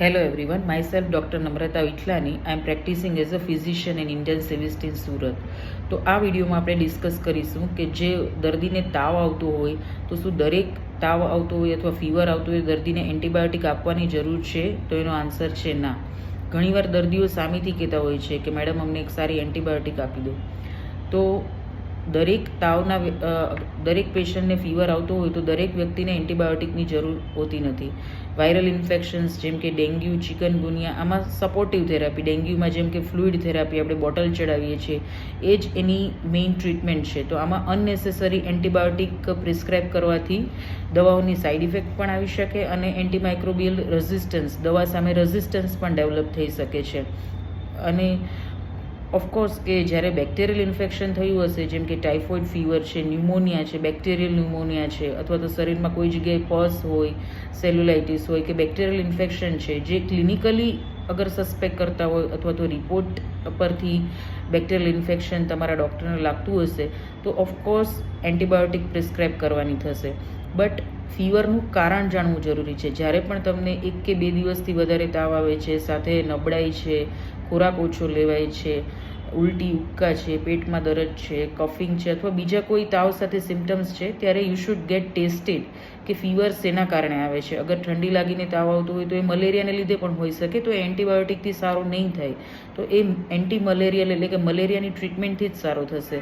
Hello everyone, myself Dr. Namrata Vitlani. I am practicing as a physician Indian intensivist in Surat તો આ વિડીયોમાં આપણે discuss કરીશું કે જે દર્દીને તાવ આવતો હોય તો શું દરેક તાવ આવતો હોય અથવા ફીવર આવતો હોય દર્દીને એન્ટીબાયોટિક આપવાની જરૂર છે તો એનો આન્સર છે ના ઘણીવાર દર્દીઓ સામેથી કહેતા હોય છે કે મેડમ અમને એક સારી એન્ટીબાયોટિક આપી દો તો દરેક તાવના દરેક પેશન્ટને ફીવર આવતો હોય તો દરેક વ્યક્તિને એન્ટીબાયોટિકની જરૂર હોતી નથી. વાયરલ ઇન્ફેક્શન્સ જેમ કે ડેન્ગ્યુ ચિકનગુનિયા આમાં સપોર્ટિવ થેરાપી ડેન્ગ્યુમાં જેમ કે ફ્લુઇડ થેરાપી આપણે બોટલ ચડાવીએ છીએ, એ જ એની મેઇન ટ્રીટમેન્ટ છે. તો આમાં અનનેસેસરી એન્ટીબાયોટિક પ્રિસ્ક્રાઇબ કરવાથી દવાઓની સાઇડ ઇફેક્ટ પણ આવી શકે અને એન્ટીમાઇક્રોબિયલ રેઝિસ્ટન્સ દવા સામે રેઝિસ્ટન્સ પણ ડેવલપ થઈ શકે છે. અને ઓફકોર્સ કે જ્યારે બેક્ટેરિયલ ઇન્ફેક્શન થયું હશે, જેમ કે ટાઇફોઇડ ફીવર છે ન્યુમોનિયા છે બેક્ટેરિયલ ન્યુમોનિયા છે, અથવા તો શરીરમાં કોઈ જગ્યાએ પર્સ હોય સેલ્યુલાઇટિસ હોય કે બેક્ટેરિયલ ઇન્ફેક્શન છે, જે ક્લિનિકલી અગર સસ્પેક્ટ કરતા હોય અથવા તો રિપોર્ટ પરથી બેક્ટેરિયલ ઇન્ફેક્શન તમારા ડૉક્ટરને લાગતું હશે, તો ઓફકોર્સ એન્ટીબાયોટિક પ્રિસ્ક્રાઇબ કરવાની થશે. બટ ફીવરનું કારણ જાણવું જરૂરી છે. જ્યારે પણ તમને એક કે બે દિવસથી વધારે તાવ આવે છે, સાથે નબળાઈ છે ખોરાક ઓછો લેવાય છે, ઉલટી ઉબકા છે, પેટમાં દરદ છે કફિંગ છે અથવા બીજા કોઈ તાવ સાથે સિમ્ટમ્સ છે, ત્યારે યુ શુડ ગેટ ટેસ્ટેડ કે ફીવર શેના કારણે આવે છે. અગર ઠંડી લાગીને તાવ આવતો હોય તો એ મલેરિયાને લીધે પણ હોઈ શકે, તો એ એન્ટીબાયોટિકથી સારો નહીં થાય. તો એ એન્ટી મલેરિયલ એટલે કે મલેરિયાની ટ્રીટમેન્ટથી જ સારો થશે.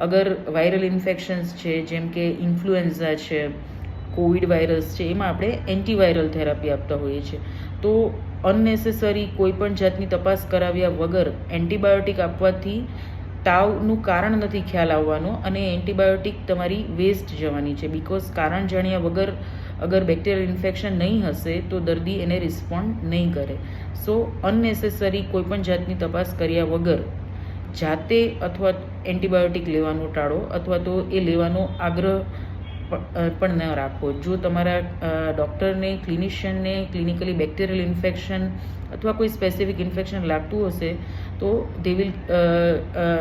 અગર વાયરલ ઇન્ફેક્શન્સ છે, જેમ કે ઇન્ફ્લુએન્ઝા છે કોવિડ વાયરસ છે, એમાં આપણે એન્ટીવાયરલ થેરાપી આપતા હોઈએ છીએ. તો અનનેસેસરી કોઈપણ જાતની તપાસ કરાવ્યા વગર એન્ટીબાયોટિક આપવાથી તાવનું કારણ નથી ખ્યાલ આવવાનો અને એન્ટીબાયોટિક તમારી વેસ્ટ જવાની છે. બિકોઝ કારણ જાણ્યા વગર અગર બેક્ટેરિયલ ઇન્ફેક્શન નહીં હશે, તો દર્દી એને રિસ્પોન્ડ નહીં કરે. સો અનનેસેસરી કોઈપણ જાતની તપાસ કર્યા વગર જાતે અથવા એન્ટીબાયોટિક લેવાનું ટાળો અથવા તો એ લેવાનો આગ્રહ પ- અ, પણ ન રાખો જો તમારા અ, ડૉક્ટરને ક્લિનિશિયનને ક્લિનિકલી બેક્ટેરિયલ ઇન્ફેક્શન અથવા કોઈ સ્પેસિફિક ઇન્ફેક્શન લાગતું હશે તો they will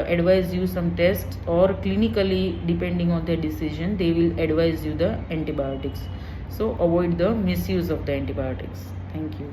advise you some test or clinically depending on the decision they will advise you the antibiotics. So avoid the misuse of the antibiotics. Thank you.